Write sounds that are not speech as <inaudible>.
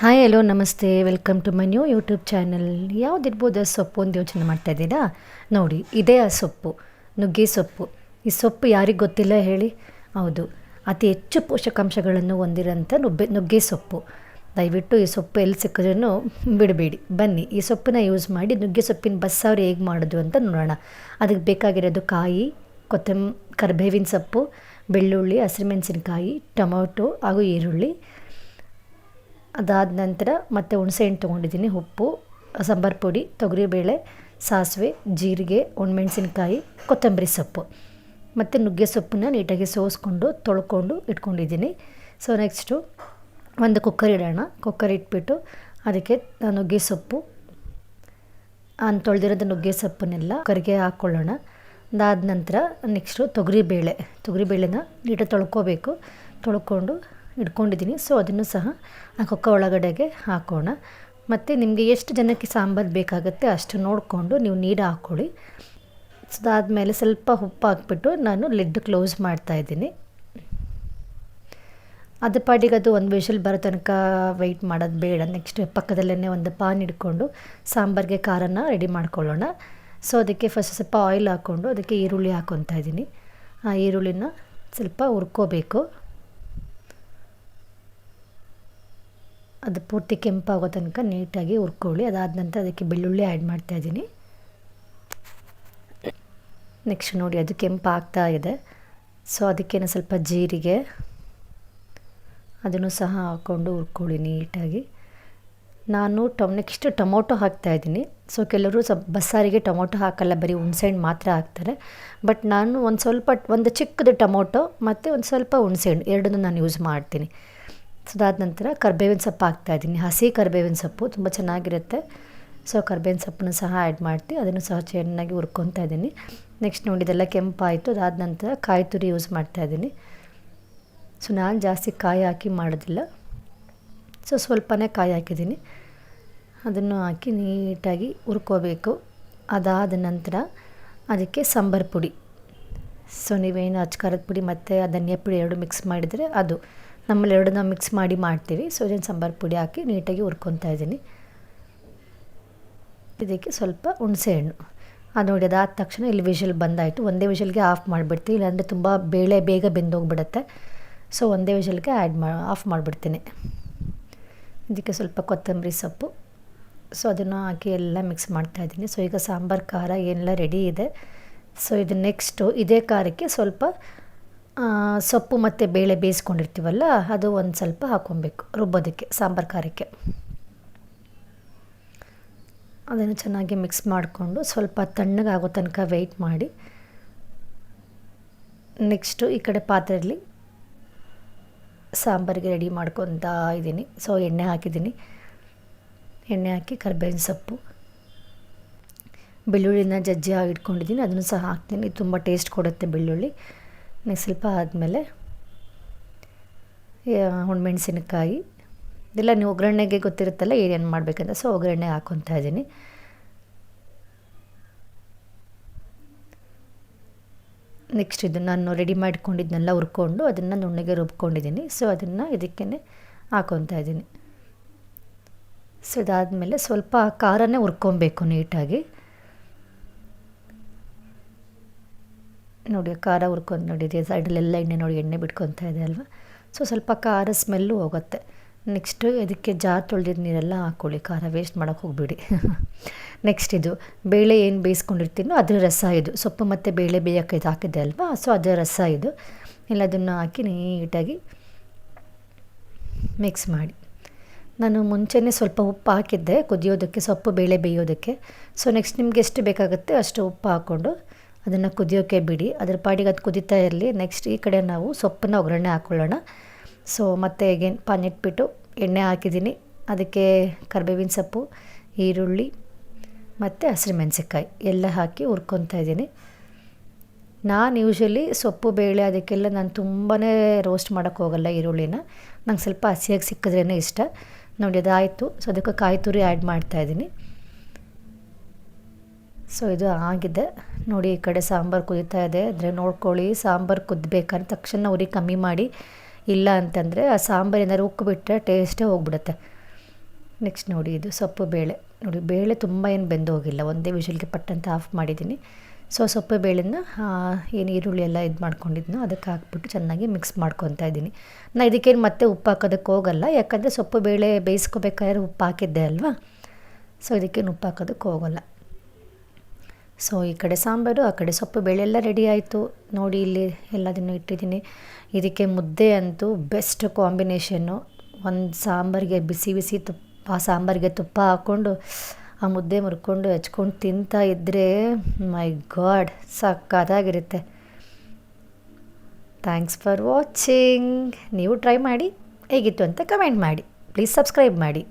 Hi hello ನಮಸ್ತೆ. Welcome to my new YouTube channel ಯಾವುದಿರ್ಬೋದು ಆ ಸೊಪ್ಪು ಒಂದು ಯೋಚನೆ ಮಾಡ್ತಾ ಇದ್ದೀರಾ? ನೋಡಿ, ಇದೇ ಆ ಸೊಪ್ಪು, ನುಗ್ಗೆ ಸೊಪ್ಪು. ಈ ಸೊಪ್ಪು ಯಾರಿಗೆ ಗೊತ್ತಿಲ್ಲ ಹೇಳಿ? ಹೌದು, ಅತಿ ಹೆಚ್ಚು ಪೋಷಕಾಂಶಗಳನ್ನು ಹೊಂದಿರೋಂಥ ನುಗ್ಗೆ ನುಗ್ಗೆ ಸೊಪ್ಪು. ದಯವಿಟ್ಟು ಈ ಸೊಪ್ಪು ಎಲ್ಲಿ ಸಿಕ್ಕಿದ್ರೂ ಬಿಡಬೇಡಿ. ಬನ್ನಿ, ಈ ಸೊಪ್ಪನ್ನ ಯೂಸ್ ಮಾಡಿ ನುಗ್ಗೆ ಸೊಪ್ಪಿನ ಬಸ್ಸಾರು ಹೇಗೆ ಮಾಡೋದು ಅಂತ ನೋಡೋಣ. ಅದಕ್ಕೆ ಬೇಕಾಗಿರೋದು ಕಾಯಿ ಕೊತ್ತಂಬ ಕರಿಬೇವಿನ ಸೊಪ್ಪು, ಬೆಳ್ಳುಳ್ಳಿ ಹಸಿರುಮೆಣಸಿನಕಾಯಿ ಟೊಮೊಟೊ ಹಾಗೂ ಈರುಳ್ಳಿ. ಅದಾದ ನಂತರ ಮತ್ತೆ ಹುಣಸೆಹಣ್ಣು ತೊಗೊಂಡಿದ್ದೀನಿ. ಉಪ್ಪು, ಸಾಂಬಾರು ಪುಡಿ ತೊಗರಿಬೇಳೆ ಸಾಸಿವೆ, ಜೀರಿಗೆ, ಒಣಮೆಣಸಿನ್ಕಾಯಿ, ಕೊತ್ತಂಬರಿ ಸೊಪ್ಪು. ಮತ್ತು ನುಗ್ಗೆ ಸೊಪ್ಪನ್ನ ನೀಟಾಗಿ ಸೋಸ್ಕೊಂಡು, ತೊಳ್ಕೊಂಡು ಇಟ್ಕೊಂಡಿದ್ದೀನಿ. ಸೊ ನೆಕ್ಸ್ಟು ಒಂದು ಕುಕ್ಕರ್ ಇಡೋಣ. ಕುಕ್ಕರ್ ಇಟ್ಬಿಟ್ಟು ಅದಕ್ಕೆ ನುಗ್ಗೆ ಸೊಪ್ಪು. ನಾನು ತೊಳೆದಿರೋದು ನುಗ್ಗೆ ಸೊಪ್ಪನ್ನೆಲ್ಲ ಕರಿಗೆ ಹಾಕ್ಕೊಳ್ಳೋಣ ಅದಾದ ನಂತರ ನೆಕ್ಸ್ಟು ತೊಗರಿಬೇಳೆ ತೊಗರಿಬೇಳೆನ ನೀಟಾಗಿ ತೊಳ್ಕೊಬೇಕು. ತೊಳ್ಕೊಂಡು ಇಟ್ಕೊಂಡಿದ್ದೀನಿ ಸೊ ಅದನ್ನು ಸಹ ಆ ಕೊಕ್ಕ ಒಳಗಡೆಗೆ ಹಾಕೋಣ. ಮತ್ತು ನಿಮಗೆ ಎಷ್ಟು ಜನಕ್ಕೆ ಸಾಂಬಾರು ಬೇಕಾಗುತ್ತೆ ಅಷ್ಟು ನೋಡಿಕೊಂಡು ನೀವು ನೀರು ಹಾಕ್ಕೊಳ್ಳಿ ಸೊ ಅದಾದಮೇಲೆ ಸ್ವಲ್ಪ ಉಪ್ಪು ಹಾಕ್ಬಿಟ್ಟು ನಾನು ಲಿಡ್ ಕ್ಲೋಸ್ ಮಾಡ್ತಾಯಿದ್ದೀನಿ ಅದು ಪಾಡಿಗೆ ಅದು ಒಂದು ವಿಷಲ್ ಬರೋ ತನಕ ವೆಯ್ಟ್ ಮಾಡೋದು ಬೇಡ. ನೆಕ್ಸ್ಟ್ ಪಕ್ಕದಲ್ಲೇ ಒಂದು ಪಾನ್ ಇಟ್ಕೊಂಡು ಸಾಂಬಾರಿಗೆ ಖಾರನ ರೆಡಿ ಮಾಡ್ಕೊಳ್ಳೋಣ. ಸೊ ಅದಕ್ಕೆ ಫಸ್ಟ್ ಸ್ವಲ್ಪ ಆಯಿಲ್ ಹಾಕ್ಕೊಂಡು ಅದಕ್ಕೆ ಈರುಳ್ಳಿ ಹಾಕ್ಕೊತಾ ಇದ್ದೀನಿ. ಆ ಈರುಳ್ಳಿನ ಸ್ವಲ್ಪ ಹುರ್ಕೋಬೇಕು. ಅದು ಪೂರ್ತಿ ಕೆಂಪಾಗೋ ತನಕ ನೀಟಾಗಿ ಹುರ್ಕೊಳ್ಳಿ. ಅದಾದ ನಂತರ ಅದಕ್ಕೆ ಬೆಳ್ಳುಳ್ಳಿ ಆ್ಯಡ್ ಮಾಡ್ತಾಯಿದ್ದೀನಿ ನೆಕ್ಸ್ಟ್ ನೋಡಿ, ಅದು ಕೆಂಪು ಆಗ್ತಾ ಇದೆ. ಸೊ ಅದಕ್ಕೇನು ಸ್ವಲ್ಪ ಜೀರಿಗೆ, ಅದನ್ನು ಸಹ ಹಾಕ್ಕೊಂಡು ಹುರ್ಕೊಳ್ಳಿ ನೀಟಾಗಿ. ನಾನು ಟೊ ನೆಕ್ಸ್ಟ್ ಟೊಮೊಟೊ ಹಾಕ್ತಾಯಿದ್ದೀನಿ ಸೊ ಕೆಲವರು ಸ್ವಲ್ಪ ಬಸ್ಸಾರಿಗೆ ಟೊಮೊಟೊ ಹಾಕಲ್ಲ, ಬರೀ ಹುಣ್ಸೆಹಣ್ಣು ಮಾತ್ರ ಹಾಕ್ತಾರೆ. ಬಟ್ ನಾನು ಒಂದು ಸ್ವಲ್ಪ, ಒಂದು ಚಿಕ್ಕದು ಟೊಮೊಟೊ ಮತ್ತು ಒಂದು ಸ್ವಲ್ಪ ಹುಣ್ಸೆಹಣ್ಣು ಎರಡನ್ನೂ ನಾನು ಯೂಸ್ ಮಾಡ್ತೀನಿ. ಸೊ ಅದಾದ ನಂತರ ಕರ್ಬೇವಿನ ಸೊಪ್ಪು ಹಾಕ್ತಾಯಿದ್ದೀನಿ ಹಸಿ ಕರ್ಬೇವಿನ ಸೊಪ್ಪು ತುಂಬ ಚೆನ್ನಾಗಿರುತ್ತೆ. ಸೊ ಕರ್ಬೇವಿನ ಸೊಪ್ಪನ್ನು ಸಹ ಆ್ಯಡ್ ಮಾಡ್ತೀವಿ ಅದನ್ನು ಸಹ ಚೆನ್ನಾಗಿ ಹುರ್ಕೊತಾ ಇದ್ದೀನಿ. ನೆಕ್ಸ್ಟ್ ನೋಡಿ, ಇದೆಲ್ಲ ಕೆಂಪಾಯಿತು. ಅದಾದ ನಂತರ ಕಾಯಿ ತುರಿ ಯೂಸ್ ಮಾಡ್ತಾ ಇದ್ದೀನಿ. ಸೊ ನಾನು ಜಾಸ್ತಿ ಕಾಯಿ ಹಾಕಿ ಮಾಡೋದಿಲ್ಲ. ಸೊ ಸ್ವಲ್ಪನೇ ಕಾಯಿ ಹಾಕಿದ್ದೀನಿ. ಅದನ್ನು ಹಾಕಿ ನೀಟಾಗಿ ಹುರ್ಕೋಬೇಕು. ಅದಾದ ನಂತರ ಅದಕ್ಕೆ ಸಾಂಬಾರು ಪುಡಿ. ಸೊ ನೀವೇನು ಅಚ್ಕಾರದ ಪುಡಿ ಮತ್ತು ಧನಿಯಾ ಪುಡಿ ಎರಡು ಮಿಕ್ಸ್ ಮಾಡಿದರೆ ಅದು. ನಮ್ಮಲ್ಲಿ ಎರಡನ್ನ ಮಿಕ್ಸ್ ಮಾಡಿ ಮಾಡ್ತೀವಿ ಸೊ ಇದನ್ನು ಸಾಂಬಾರು ಪುಡಿ ಹಾಕಿ ನೀಟಾಗಿ ಹುರ್ಕೊತಾ ಇದ್ದೀನಿ. ಇದಕ್ಕೆ ಸ್ವಲ್ಪ ಹುಣಸೆಹಣ್ಣು ಅದು ನೋಡಿ ಅದಾದ ತಕ್ಷಣ ಇಲ್ಲಿ ವಿಷಲ್ ಬಂದಾಯಿತು. ಒಂದೇ ವಿಷಲ್ಗೆ ಆಫ್ ಮಾಡಿಬಿಡ್ತೀವಿ ಇಲ್ಲಾಂದರೆ ತುಂಬ ಬೇಳೆ ಬೇಗ ಬೆಂದೋಗ್ಬಿಡುತ್ತೆ. ಸೊ ಒಂದೇ ವಿಷಲ್ಗೆ ಆ್ಯಡ್ ಮಾ ಆಫ್ ಮಾಡಿಬಿಡ್ತೀನಿ. ಇದಕ್ಕೆ ಸ್ವಲ್ಪ ಕೊತ್ತಂಬರಿ ಸೊಪ್ಪು. ಸೊ ಅದನ್ನು ಹಾಕಿ ಎಲ್ಲ ಮಿಕ್ಸ್ ಮಾಡ್ತಾಯಿದ್ದೀನಿ ಸೊ ಈಗ ಸಾಂಬಾರು ಖಾರ ಏನೆಲ್ಲ ರೆಡಿ ಇದೆ. ಸೊ ಇದು ನೆಕ್ಸ್ಟು ಇದೇ ಖಾರಕ್ಕೆ ಸ್ವಲ್ಪ ಸೊಪ್ಪು ಮತ್ತು ಬೇಳೆ ಬೇಯಿಸ್ಕೊಂಡಿರ್ತೀವಲ್ಲ, ಅದು ಒಂದು ಸ್ವಲ್ಪ ಹಾಕ್ಕೊಬೇಕು, ರುಬ್ಬೋದಕ್ಕೆ, ಸಾಂಬಾರು ಖಾರಕ್ಕೆ. ಅದನ್ನು ಚೆನ್ನಾಗಿ ಮಿಕ್ಸ್ ಮಾಡಿಕೊಂಡು ಸ್ವಲ್ಪ ತಣ್ಣಗಾಗೋ ತನಕ ವೆಯ್ಟ್ ಮಾಡಿ. ನೆಕ್ಸ್ಟು ಈ ಕಡೆ ಪಾತ್ರೆಯಲ್ಲಿ ಸಾಂಬಾರಿಗೆ ರೆಡಿ ಮಾಡ್ಕೊತಾ ಇದ್ದೀನಿ. ಸೊ ಎಣ್ಣೆ ಹಾಕಿದ್ದೀನಿ. ಎಣ್ಣೆ ಹಾಕಿ ಕರ್ಬೇವಿನ ಸೊಪ್ಪು. ಬೆಳ್ಳುಳ್ಳಿನ ಜಜ್ಜಿ ಇಟ್ಕೊಂಡಿದ್ದೀನಿ ಅದನ್ನು ಸಹ ಹಾಕ್ತೀನಿ. ತುಂಬ ಟೇಸ್ಟ್ ಕೊಡುತ್ತೆ ಬೆಳ್ಳುಳ್ಳಿ. ಸ್ವಲ್ಪ ಆದಮೇಲೆ ಹುಣ್ಮೆಣ್ಸಿನಕಾಯಿ. ಇದೆಲ್ಲ ನೀವು ಒಗ್ಗರಣೆಗೆ ಗೊತ್ತಿರುತ್ತಲ್ಲ, ಏನೇನು ಮಾಡಬೇಕಂತ. ಸೊ, ಒಗ್ಗರಣೆ ಹಾಕ್ಕೊತಾ ಇದ್ದೀನಿ. ನೆಕ್ಸ್ಟ್ ಇದು ನಾನು ರೆಡಿ ಮಾಡಿಕೊಂಡಿದ್ದನ್ನೆಲ್ಲ ಹುರ್ಕೊಂಡು, ಅದನ್ನು ನುಣ್ಣಗೆ ರುಬ್ಕೊಂಡಿದ್ದೀನಿ. ಸೊ, ಅದನ್ನು ಇದಕ್ಕೇ ಹಾಕೊತ ಇದ್ದೀನಿ. ಸೊ, ಇದಾದಮೇಲೆ ಸ್ವಲ್ಪ ಖಾರನೇ ಹುರ್ಕೊಬೇಕು ನೀಟಾಗಿ. ನೋಡಿ, ಖಾರ ಹುರ್ಕೊಂಡು ನೋಡಿದೆ ಸೈಡಲ್ಲೆಲ್ಲ ಎಣ್ಣೆ ನೋಡಿ, ಎಣ್ಣೆ ಬಿಟ್ಕೊತಾ ಇದೆ ಅಲ್ವಾ? ಸೊ ಸ್ವಲ್ಪ ಖಾರ ಸ್ಮೆಲ್ಲು ಹೋಗುತ್ತೆ. ನೆಕ್ಸ್ಟು ಇದಕ್ಕೆ ಜಾರ್ ತೊಳೆದಿದ್ದ ನೀರೆಲ್ಲ ಹಾಕ್ಕೊಳ್ಳಿ. ಖಾರ ವೇಸ್ಟ್ ಮಾಡೋಕ್ಕೆ ಹೋಗಬೇಡಿ. ನೆಕ್ಸ್ಟ್ <laughs> ಇದು, ಬೇಳೆ ಏನು ಬೇಯಿಸ್ಕೊಂಡಿರ್ತೀನೋ ಅದರ ರಸ ಇದು. ಸೊಪ್ಪು ಮತ್ತು ಬೇಳೆ ಬೇಯೋಕ್ಕೆ ಇದು ಹಾಕಿದ್ದೆ ಅಲ್ವಾ? ಸೊ ಅದರ ರಸ ಇದು. ಎಲ್ಲದನ್ನು ಹಾಕಿ ನೀಟಾಗಿ ಮಿಕ್ಸ್ ಮಾಡಿ. ನಾನು ಮುಂಚೆನೇ ಸ್ವಲ್ಪ ಉಪ್ಪು ಹಾಕಿದ್ದೆ, ಕುದಿಯೋದಕ್ಕೆ, ಸೊಪ್ಪು, ಬೇಳೆ ಬೇಯೋದಕ್ಕೆ. ಸೊ ನೆಕ್ಸ್ಟ್ ನಿಮ್ಗೆ ಎಷ್ಟು ಬೇಕಾಗುತ್ತೆ ಅಷ್ಟು ಉಪ್ಪು ಹಾಕ್ಕೊಂಡು ಅದನ್ನು ಕುದಿಯೋಕ್ಕೆ ಬಿಡಿ. ಅದ್ರ ಪಾಡಿಗೆ ಅದು ಕುದೀತಾ ಇರಲಿ. ನೆಕ್ಸ್ಟ್ ಈ ಕಡೆ ನಾವು ಸೊಪ್ಪನ್ನ ಒಗ್ಗರಣೆ ಹಾಕ್ಕೊಳ್ಳೋಣ ಸೊ ಮತ್ತೆ ಎಗೇನ್ ಪಾನ್ ಇಟ್ಬಿಟ್ಟು ಎಣ್ಣೆ ಹಾಕಿದ್ದೀನಿ. ಅದಕ್ಕೆ ಕರಿಬೇವಿನ ಸೊಪ್ಪು, ಈರುಳ್ಳಿ, ಮತ್ತು ಹಸಿರು ಮೆಣಸಿನ್ಕಾಯಿ ಎಲ್ಲ ಹಾಕಿ ಹುರ್ಕೊತಾ ಇದ್ದೀನಿ. ನಾನು ಯೂಶ್ವಲಿ ಸೊಪ್ಪು, ಬೇಳೆ ಅದಕ್ಕೆಲ್ಲ ನಾನು ತುಂಬಾ ರೋಸ್ಟ್ ಮಾಡೋಕ್ಕೆ ಹೋಗಲ್ಲ ಈರುಳ್ಳಿನ. ನಂಗೆ ಸ್ವಲ್ಪ ಹಸಿಯಾಗಿ ಸಿಕ್ಕಿದ್ರೇ ಇಷ್ಟ. ನೋಡಿ ಅದಾಯಿತು. ಸೊ ಅದಕ್ಕೆ ಕಾಯಿ ತುರಿ ಆ್ಯಡ್ ಮಾಡ್ತಾಯಿದ್ದೀನಿ ಸೊ ಇದು ಆಗಿದೆ. ನೋಡಿ, ಈ ಕಡೆ ಸಾಂಬಾರು ಕುದೀತಾ ಇದೆ. ಅಂದರೆ ನೋಡ್ಕೊಳ್ಳಿ, ಸಾಂಬಾರು ಕುದಬೇಕಂತ ತಕ್ಷಣ ಉರಿ ಕಮ್ಮಿ ಮಾಡಿ. ಇಲ್ಲ ಅಂತಂದರೆ ಆ ಸಾಂಬಾರು ಏನಾದ್ರು ಉಕ್ಕಿಬಿಟ್ರೆ ಟೇಸ್ಟೇ ಹೋಗ್ಬಿಡುತ್ತೆ. ನೆಕ್ಸ್ಟ್ ನೋಡಿ, ಇದು ಸೊಪ್ಪು ಬೇಳೆ. ನೋಡಿ, ಬೇಳೆ ತುಂಬ ಏನು ಬೆಂದು ಹೋಗಿಲ್ಲ. ಒಂದೇ ವಿಷಲ್ಗೆ ಪಟ್ಟಂತ ಆಫ್ ಮಾಡಿದ್ದೀನಿ. ಸೊ, ಸೊಪ್ಪು ಬೇಳೆನ ಏನು ಈರುಳ್ಳಿ ಎಲ್ಲ ಇದು ಮಾಡ್ಕೊಂಡಿದ್ನೋ ಅದಕ್ಕೆ ಹಾಕ್ಬಿಟ್ಟು ಚೆನ್ನಾಗಿ ಮಿಕ್ಸ್ ಮಾಡ್ಕೊತಾ ಇದ್ದೀನಿ. ನಾನು ಇದಕ್ಕೇನು ಮತ್ತೆ ಉಪ್ಪು ಹಾಕೋದಕ್ಕೆ ಹೋಗಲ್ಲ. ಯಾಕಂದರೆ ಸೊಪ್ಪು ಬೇಳೆ ಬೇಯಿಸ್ಕೋಬೇಕಾದ್ರೆ ಉಪ್ಪು ಹಾಕಿದ್ದೆ ಅಲ್ವಾ? ಸೊ, ಇದಕ್ಕೇನು ಉಪ್ಪು ಹಾಕೋದಕ್ಕೆ ಹೋಗಲ್ಲ. ಸೊ ಈ ಕಡೆ ಸಾಂಬಾರು, ಆ ಕಡೆ ಸೊಪ್ಪು ಬೇಳೆ ಎಲ್ಲ ರೆಡಿ ಆಯಿತು. ನೋಡಿ, ಇಲ್ಲಿ ಎಲ್ಲದನ್ನು ಇಟ್ಟಿದ್ದೀನಿ. ಇದಕ್ಕೆ ಮುದ್ದೆ ಅಂತೂ ಬೆಸ್ಟ್ ಕಾಂಬಿನೇಷನ್ನು ಒಂದು ಸಾಂಬಾರಿಗೆ ಬಿಸಿ ಬಿಸಿ ತುಪ್ಪ ಸಾಂಬಾರಿಗೆ ತುಪ್ಪ ಹಾಕ್ಕೊಂಡು, ಆ ಮುದ್ದೆ ಮುರ್ಕೊಂಡು ಹಚ್ಕೊಂಡು ತಿಂತಾ ಇದ್ದರೆ ಮೈ ಗಾಡ್ ಸಕ್ಕತ್ತಾಗಿರುತ್ತೆ ಥ್ಯಾಂಕ್ಸ್ ಫಾರ್ ವಾಚಿಂಗ್ ನೀವು ಟ್ರೈ ಮಾಡಿ, ಹೇಗಿತ್ತು ಅಂತ ಕಮೆಂಟ್ ಮಾಡಿ. ಪ್ಲೀಸ್ ಸಬ್ಸ್ಕ್ರೈಬ್ ಮಾಡಿ.